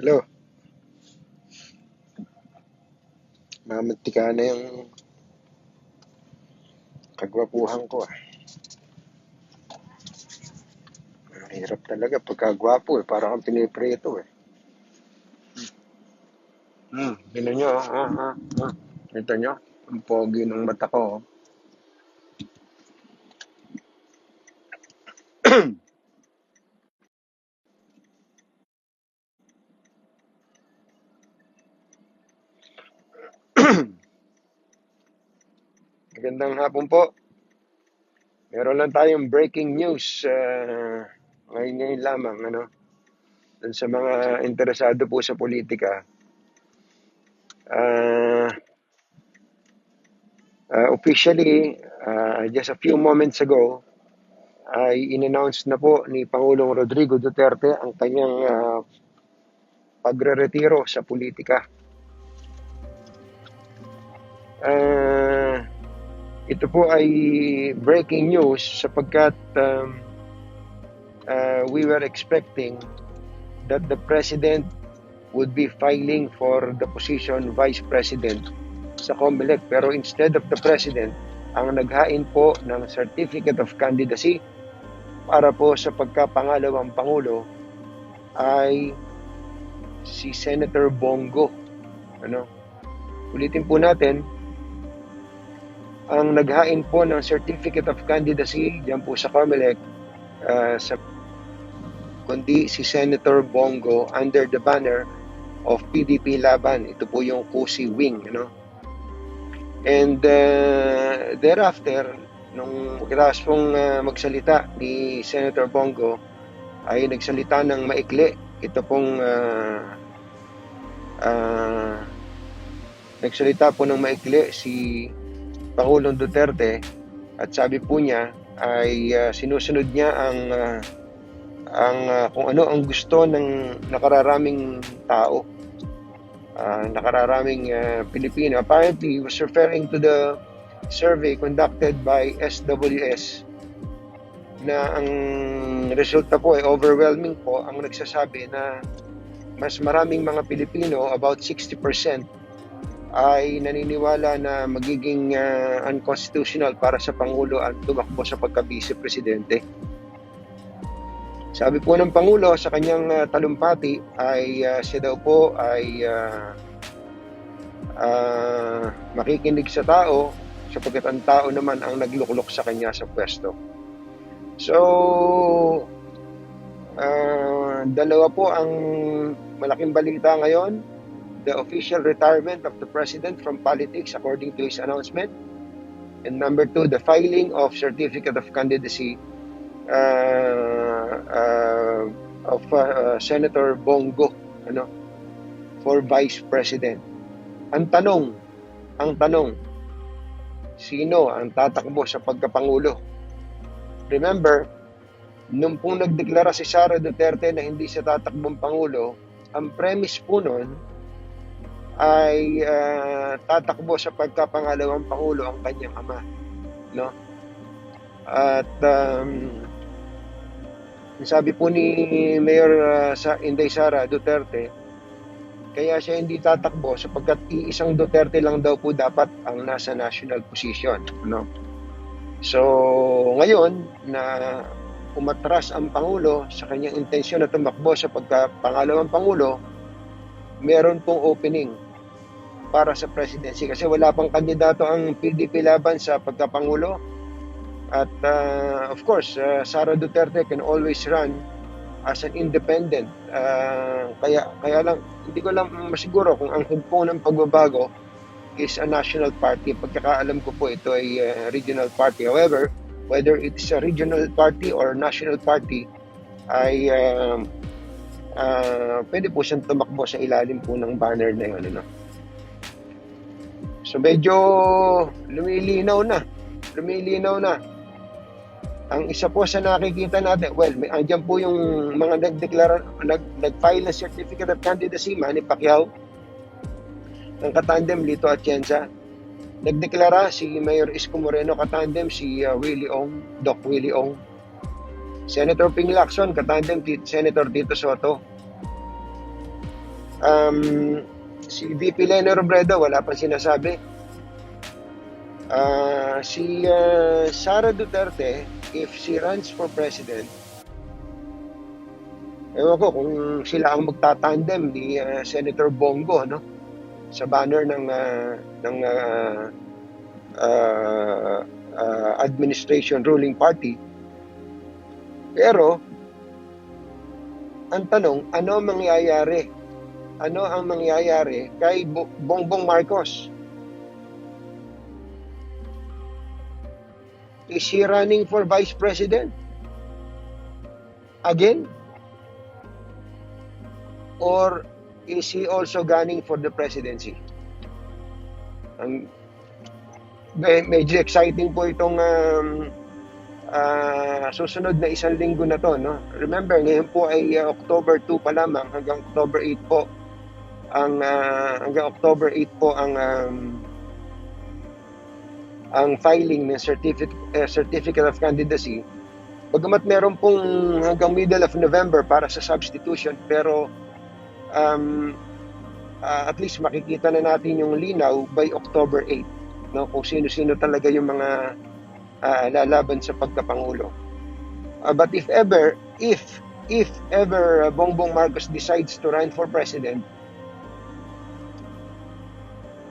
Hello. Mamantika na yung kagwapuhan ko ah. Ang hirap talaga pagkagwapo eh. Parang kang pinipreto eh. Hmm, tignan nyo ah, ah, ah, ah. Ito nyo, ang pogi ng mata ko. oh. Magandang hapon po. Meron lang tayong breaking news uh, ngayon ngayon lamang ano dun sa mga interesado po sa politika. Uh, uh, officially, uh, just a few moments ago, ay in-announce na po ni Pangulong Rodrigo Duterte ang kanyang uh, pagre-retiro sa politika. Uh, ito po ay breaking news sapagkat um, uh, we were expecting that the president would be filing for the position vice president sa COMELEC. Pero instead of the president ang naghain po ng certificate of candidacy para po sa pagkapangalawang pangulo ay si Senator Bongo. Ano? Ulitin po natin ang naghain po ng certificate of candidacy diyan po sa COMELEC uh, sa kundi si Senator Bongo under the banner of PDP Laban. Ito po yung Kusi Wing, you know. And uh, thereafter, nung kitas pong uh, magsalita ni Senator Bongo, ay nagsalita ng maikli. Ito pong uh, uh, nagsalita po ng maikli si Pangulong Duterte at sabi po niya ay uh, sinusunod niya ang uh, ang uh, kung ano ang gusto ng nakararaming tao. Uh, nakararaming uh, Pilipino. Apparently he was referring to the survey conducted by SWS na ang resulta po ay overwhelming po ang nagsasabi na mas maraming mga Pilipino about 60% ay naniniwala na magiging uh, unconstitutional para sa Pangulo at tumakbo sa pagka-vice presidente. Sabi po ng Pangulo sa kanyang uh, talumpati ay uh, siya daw po ay uh, uh, makikinig sa tao sapagkat ang tao naman ang nagluklok sa kanya sa pwesto. So, uh, dalawa po ang malaking balita ngayon. The official retirement of the president from politics according to his announcement. And number two, the filing of certificate of candidacy uh, uh, of uh, Senator Bongo ano for vice president. Ang tanong, ang tanong, sino ang tatakbo sa pagkapangulo? Remember, nung pong nagdeklara si Sara Duterte na hindi siya tatakbong pangulo, ang premise po nun ay uh, tatakbo sa pagkapangalawang pangulo ang kanyang ama, no? At um, sabi po ni Mayor uh, sa Inday Sara Duterte, kaya siya hindi tatakbo sapagkat iisang Duterte lang daw po dapat ang nasa national position. No? So, ngayon na umatras ang Pangulo sa kanyang intensyon na tumakbo sa pagkapangalawang Pangulo, meron pong opening para sa presidency kasi wala pang kandidato ang PDP laban sa pagkapangulo at uh, of course, uh, Sara Duterte can always run as an independent. Uh, kaya kaya lang hindi ko lang masiguro kung ang hugpo ng pagbabago is a national party. Pagkakaalam ko po ito ay uh, regional party. However, whether it's a regional party or national party ay uh, uh, pwede po siyang tumakbo sa ilalim po ng banner na yun. Ano? So medyo lumilinaw na. Lumilinaw na ang isa po sa nakikita natin, well, may, andyan po yung mga nagdeklara, nag, nag-file ng certificate of candidacy, Manny Pacquiao, ng katandem Lito Atienza. Nagdeklara si Mayor Isko Moreno katandem si uh, Willie Ong, Doc Willie Ong. Senator Ping Lacson katandem Senator Tito Soto. Um, si VP Leno Robredo, wala pa sinasabi. Ah, si ah, Sara Duterte, if she runs for president, ewan ko kung sila ang magtatandem ni ah, Senator Bongo, no? Sa banner ng ah, ng ah, ah, ah, administration ruling party. Pero, ang tanong, ano ang mangyayari? Ano ang mangyayari kay Bo- Bongbong Marcos? Is he running for vice president? Again? Or is he also gunning for the presidency? Ang me- medyo exciting po itong um, ah, susunod na isang linggo na to, no? Remember, ngayon po ay ah, October 2 pa lamang hanggang October 8 po ang ah, hanggang October 8 po ang um, ang filing ng certificate certificate of candidacy. Bagamat meron pong hanggang middle of November para sa substitution pero um, ah, at least makikita na natin yung linaw by October 8 no kung sino-sino talaga yung mga ah, lalaban sa pagkapangulo. Ah, but if ever if if ever ah, Bongbong Marcos decides to run for president,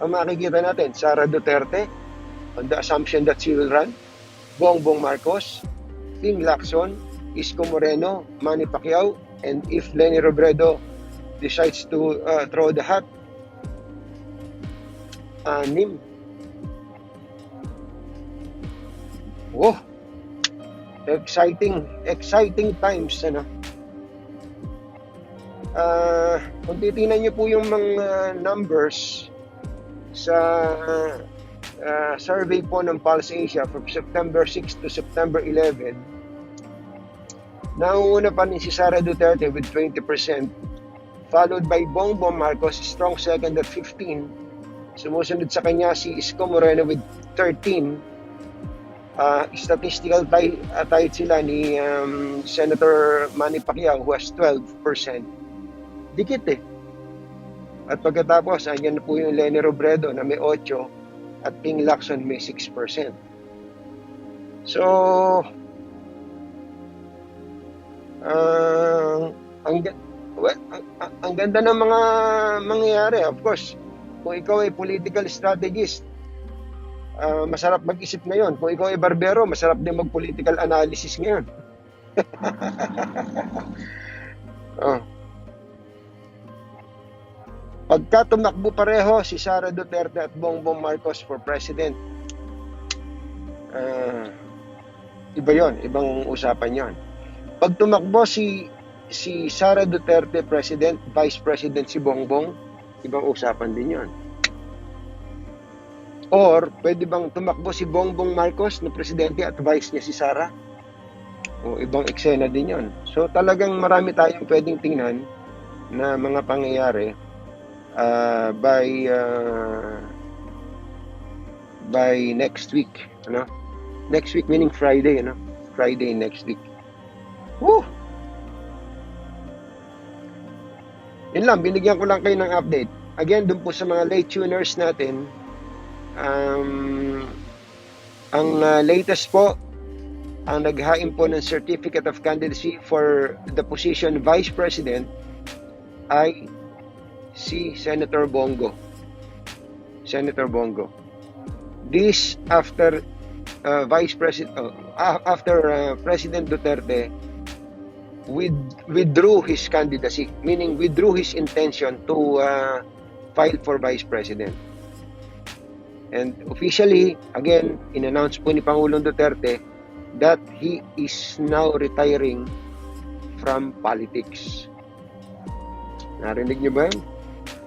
ang makikita natin, Sara Duterte, on the assumption that she will run, Bongbong Marcos, Ping Lacson, Isko Moreno, Manny Pacquiao, and if Lenny Robredo decides to uh, throw the hat, anim. Oh, exciting, exciting times, ano? Ah, kung titingnan niyo po yung mga numbers sa uh, survey po ng Pulse Asia from September 6 to September 11, nauuna pa rin si Sara Duterte with 20%, followed by Bongbong Marcos, strong second at 15. Sumusunod sa kanya si Isko Moreno with 13. Uh, statistical tie, uh, tied sila ni um, Senator Manny Pacquiao who has 12%. Dikit eh. At pagkatapos, andyan po yung Lenny Robredo na may 8 at Ping Lacson may 6%. So, ah, ang, well, ang, ang- ganda ng mga mangyayari. Of course, kung ikaw ay political strategist, ah, masarap mag-isip ngayon. Kung ikaw ay barbero, masarap din mag-political analysis ngayon. oh. Pagka tumakbo pareho si Sara Duterte at Bongbong Marcos for president, ah, iba yon, ibang usapan yon. Pag tumakbo si si Sara Duterte president, vice president si Bongbong, ibang usapan din yon. Or pwede bang tumakbo si Bongbong Marcos na presidente at vice niya si Sara? O ibang eksena din yon. So talagang marami tayong pwedeng tingnan na mga pangyayari uh, by uh, by next week ano? Next week meaning Friday ano? Friday next week. Woo! yun lang binigyan ko lang kayo ng update. Again dun po sa mga late tuners natin um, ang uh, latest po ang naghain po ng certificate of candidacy for the position vice president ay si Senator Bongo. Senator Bongo. This after uh, Vice President uh, after uh, President Duterte with, withdrew his candidacy, meaning withdrew his intention to uh, file for Vice President. And officially, again, in-announce po ni Pangulong Duterte that he is now retiring from politics. Narinig niyo ba yun?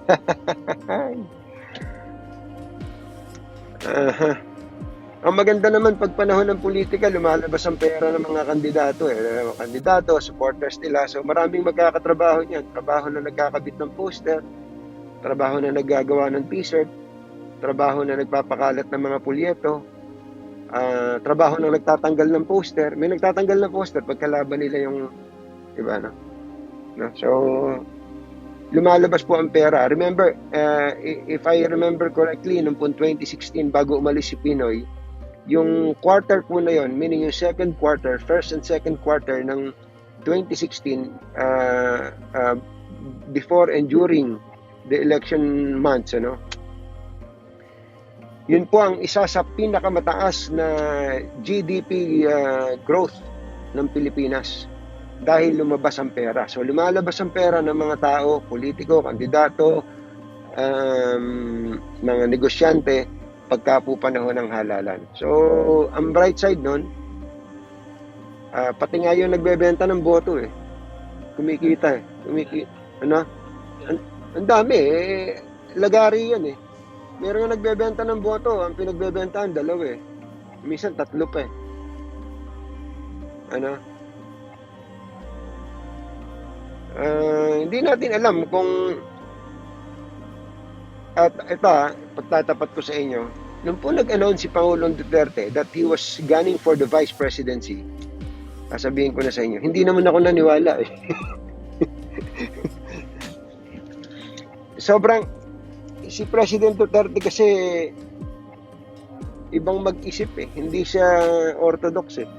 Aha. Ang maganda naman pag panahon ng politika, lumalabas ang pera ng mga kandidato. Eh. Mga kandidato, supporters nila. So maraming magkakatrabaho niyan. Trabaho na nagkakabit ng poster, trabaho na naggagawa ng t-shirt, trabaho na nagpapakalat ng mga pulyeto, ah, trabaho na nagtatanggal ng poster. May nagtatanggal ng poster pagkalaban nila yung, di ba, no? no? So, lumalabas po ang pera. Remember, uh, if I remember correctly, noong po 2016, bago umalis si Pinoy, yung quarter po na yon, meaning yung second quarter, first and second quarter ng 2016, uh, uh, before and during the election months, ano, yun po ang isa sa pinakamataas na GDP uh, growth ng Pilipinas dahil lumabas ang pera. So lumalabas ang pera ng mga tao, politiko, kandidato, um, mga negosyante pagka po panahon ng halalan. So ang bright side nun, ah, pati nga yung nagbebenta ng boto eh. Kumikita eh. Kumiki ano? Ang, ang dami eh. Lagari yan eh. Meron nga nagbebenta ng boto, ang pinagbebentahan dalawa eh. Minsan tatlo pa eh. Ano? Ah, hindi natin alam kung at ito ah, pagtatapat ko sa inyo, nung po nag-announce si Pangulong Duterte that he was gunning for the vice presidency, sasabihin ko na sa inyo, hindi naman ako naniwala eh. Sobrang, si President Duterte kasi ibang mag-isip eh. Hindi siya orthodox eh.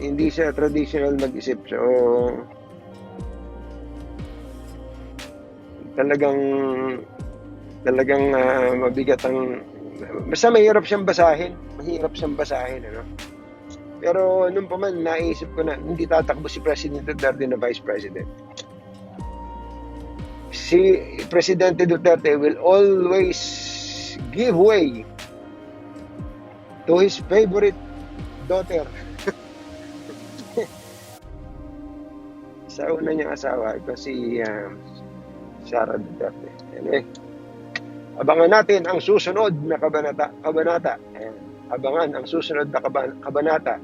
Hindi siya traditional mag-isip. So, talagang talagang ah, mabigat ang basta mahirap siyang basahin mahirap siyang basahin ano. Pero nung pa man naisip ko na hindi tatakbo si President Duterte na Vice President. Si Presidente Duterte will always give way to his favorite daughter. Sa una niyang asawa ito si ah, Sara Duterte. Anyway, abangan natin ang susunod na kabanata. kabanata. Ayan. Abangan ang susunod na kaban- kabanata.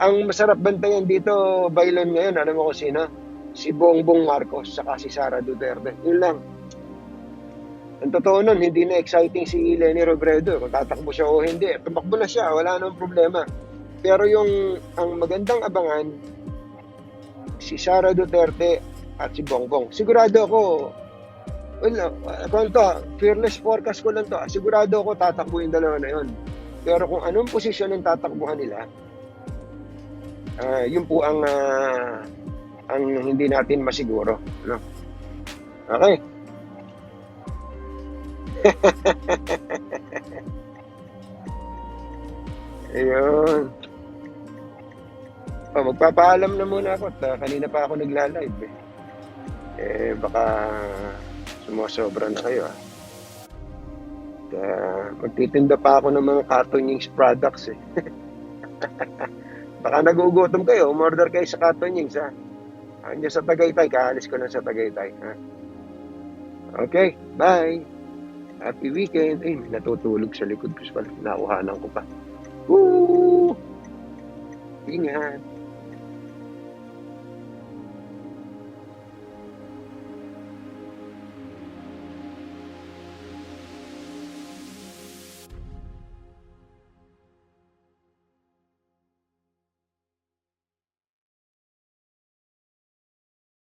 Ang masarap bantayan dito, Bailon ngayon, alam mo kung sino? Si Bongbong Marcos, saka si Sara Duterte. Yun lang. Ang totoo nun, hindi na exciting si Lenny Robredo. Kung tatakbo siya o hindi, tumakbo na siya, wala nang problema. Pero yung, ang magandang abangan, si Sara Duterte at si Bongbong. Sigurado ako, well, uh, kung to, fearless forecast ko lang to, sigurado ako tatakbo yung dalawa na yun. Pero kung anong posisyon ang tatakbuhan nila, ah, yun po ang ah, ang hindi natin masiguro. No? Okay. Ayun. Oh, magpapaalam na muna ako. at, ah, kanina pa ako nagla-live eh. Eh, baka sumosobra na kayo ah. Kaya magtitinda pa ako ng mga Cartonings products eh. baka nagugutom kayo, umorder kayo sa Cartonings ha. Andiyan sa Tagaytay, kaalis ko na sa Tagaytay. Ha? Okay, bye! Happy weekend! Ay, natutulog sa likod ko. Nauhanan ko pa. Woo! Ingat!